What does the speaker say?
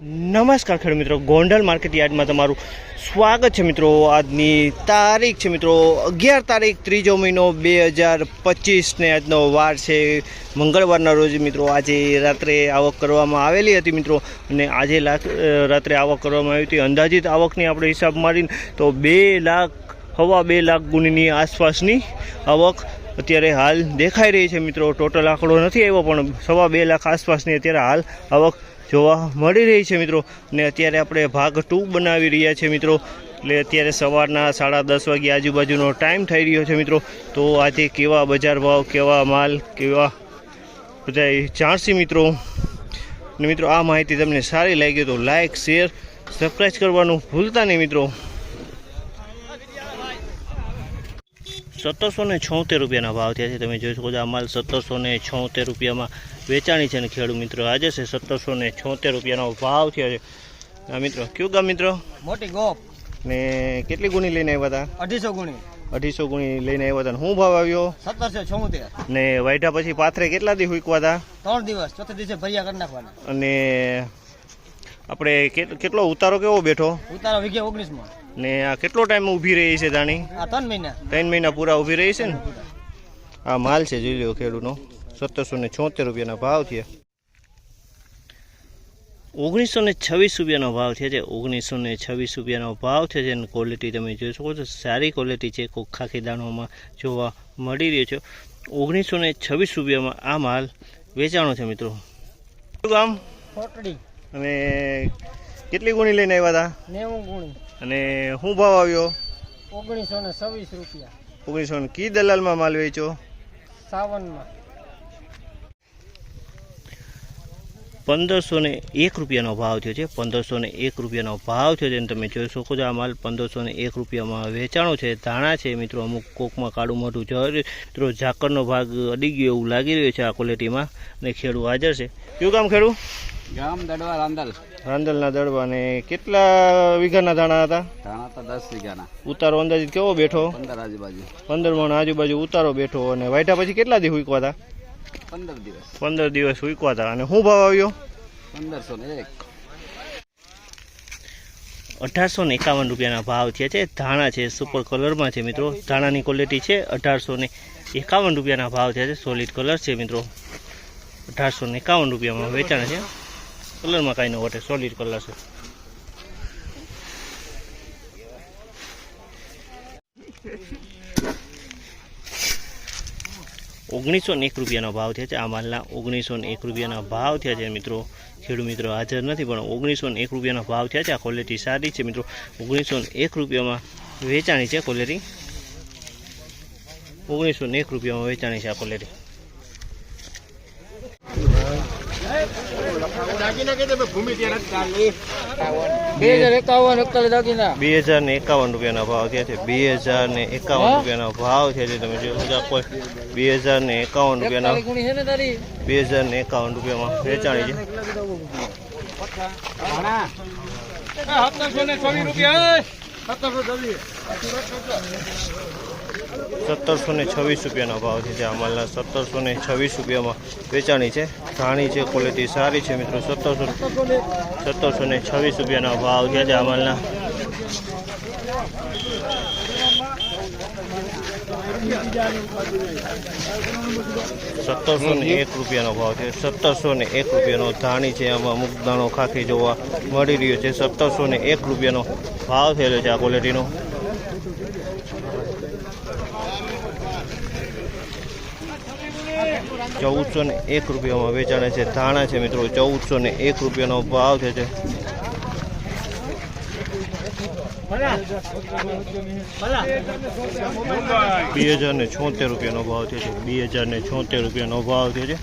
નમસ્કાર ખેડૂત મિત્રો, ગોંડલ માર્કેટ યાર્ડમાં તમારું સ્વાગત છે મિત્રો. આજની તારીખ છે મિત્રો, અગિયાર તારીખ, ત્રીજો મહિનો બે હજાર પચીસને આજનો વાર છે. મંગળવારના રોજ મિત્રો, આજે રાત્રે આવક કરવામાં આવેલી હતી મિત્રો. અને આજે રાત્રે આવક કરવામાં આવી હતી. અંદાજિત આવકની આપણે હિસાબ મારીને તો બે લાખ, હવા બે લાખ ગુણીની આસપાસની આવક અત્યારે હાલ દેખાઈ રહી છે મિત્રો. ટોટલ આંકડો નથી આવ્યો, પણ સવા બે લાખ આસપાસની અત્યારે હાલ આવક જોવા મળી રહી છે મિત્રો. ને અત્યારે આપણે ભાગ ટુ બનાવી રહ્યા છે મિત્રો. એટલે અત્યારે સવારના સાડા દસ વાગ્યા આજુબાજુનો ટાઈમ થઈ રહ્યો છે મિત્રો. તો આજે કેવા બજાર ભાવ, કેવા માલ, કેવા બધા જાણશી મિત્રો. ને મિત્રો, આ માહિતી તમને સારી લાગી તો લાઇક શેર સબસ્ક્રાઈબ કરવાનું ભૂલતા નહીં મિત્રો. સત્તરસો ને છોતેર રૂપિયાના ભાવ થયા છે. તમે જોઈ શકો છો આ માલ સત્તરસો ને છોતેર રૂપિયામાં વેચાણી છે ને ખેડૂત મિત્રો. આજે છે સત્તરસો ને છોતેર રૂપિયાનો ભાવ થયા છે. આ મિત્રો કયું ગામ મિત્રો? મોટી ગોપ. ને કેટલી ગુણી લઈને આવ્યા હતા? અઢીસો ગુણી. અઢીસો ગુણી લઈને આવ્યા હતા. શું ભાવ આવ્યો? સત્તરસો છોતેર. ને વાઢા પછી પાથરે કેટલા દી હુકવા હતા? ત્રણ દિવસ ચોથે દિવસે ભર્યા કરી નાખવાના. અને આપણે કેટલો ઉતારો કેવો બેઠો? ઉતારો વીઘે ઓગણીસમાં ને આ કેટલો ટાઈમ ઊભી રહી છે દાણી ત્રણ મહિના. ત્રણ મહિના પૂરા ઊભી રહી છે ને? આ માલ છે જોઈ લો ખેડૂતનો. સત્તરસો ને છોતેર રૂપિયાના ભાવ છે ઓગણીસો ને છવ્વીસ રૂપિયાનો ભાવ છે. જે ઓગણીસો ને છવ્વીસ રૂપિયાનો ભાવ છે. જેની ક્વોલિટી તમે જોઈ શકો છો સારી ક્વોલિટી છે. ખાખી દાણોમાં જોવા મળી રહ્યો છે. ઓગણીસો ને છવ્વીસ રૂપિયામાં આ માલ વેચાણો છે મિત્રો. કામ અને કેટલી ગુણી લઈને આવ્યા હતા નેવું ગુણી. અને શું ભાવ આવ્યો? ઓગણીસો ને છવ્વીસ રૂપિયા. ઓગણીસો ને કી દલાલમાં માલ વેચ્યો? સાવનમાં. પંદરસો ને એક રૂપિયાનો ભાવ થયો છે. પંદરસો ને એક રૂપિયાનો ભાવ થયો છે. તમે જોઈ શકો છો આ માલ પંદરસો ને એક રૂપિયામાં વેચાણો છે. ધાણા છે. મિત્રો અમુક કોકમાં કાળું મોઢું જર મિત્રો ઝાકરનો ભાગ અડી ગયો એવું લાગી રહ્યું છે આ ક્વોલિટીમાં અને ખેડૂ હાજર છે. કયું કામ ખેડૂ ગામ દડવા રાંદલ. રાંદલના દડવા ને કેટલા વીઘાના ધાણા હતા? ધાણા હતા દસ વીઘાના. ઉતારો અંદાજિત કેવો બેઠો? પંદર આજુબાજુ. પંદર મણ આજુબાજુ ઉતારો બેઠો અને વાઢા પછી કેટલા દી હુકવા હતા પંદર દિવસ. પંદર દિવસ હુકવા હતા અને શું ભાવ આવ્યો? પંદરસો ને એક. અઢારસો ને એકાવન રૂપિયાના ભાવ થયા છે. ધાણા છે સુપર કલરમાં છે મિત્રો. ધાણાની ક્વોલિટી છે. અઢારસો ને એકાવન રૂપિયાના ભાવ થયા છે. સોલિડ કલર છે મિત્રો. અઢારસો ને એકાવન રૂપિયામાં વેચાણ છે. કલરમાં કાંઈ ન વટે સોલિડ કલર છે. ઓગણીસો ને એક રૂપિયાનો ભાવ થયા છે. આ માલના ઓગણીસો ને એક રૂપિયાના ભાવ થયા છે મિત્રો. ખેડૂત મિત્રો હાજર નથી, પણ ઓગણીસો ને એક રૂપિયાના ભાવ થયા છે. આ ક્વોલિટી સારી છે મિત્રો. ઓગણીસો ને એક રૂપિયામાં વેચાણી છે ક્વોલિટી ઓગણીસો ને એક રૂપિયામાં વેચાણી છે આ ક્વોલિટી બે હજાર ને એકાવન રૂપિયાના ભાવ થયા છે? બે હજાર ને એકાવન રૂપિયાના ભાવ થયા છે તમે જોઈ શકો બે હજાર ને એકાવન રૂપિયાના બે હજાર ને એકાવન રૂપિયામાં વેચાણી છે. સત્તરસો ને ચોવીસ રૂપિયા સત્તરસો ચોવીસ સત્તરસો ને છવ્વીસ રૂપિયાના ભાવ છે અમલના માલના સત્તરસો ને છવ્વીસ રૂપિયામાં વેચાણી છે. ધાણી છે, ક્વોલિટી સારી છે મિત્રો. સત્તરસો સત્તરસો ને છવ્વીસ રૂપિયાના ભાવ છે અમલના માલના. સત્તરસો ને એક રૂપિયાનો ભાવ છે. સત્તરસો ને એક રૂપિયાનો ધાણી છે. આમાં અમુક દાણો ખાખી જોવા મળી રહ્યો છે. સત્તરસો ને એક રૂપિયાનો ભાવ થયેલો છે આ ક્વોલિટીનો. ચૌદસો ને એક રૂપિયામાં વેચાણે છે. ધાણા છે મિત્રો, ચૌદસો ને એક રૂપિયાનો ભાવ છે બે હજાર ને છોતેર રૂપિયાનો ભાવ થયો છે બે હજાર ને છોતેર રૂપિયાનો ભાવ થયો છે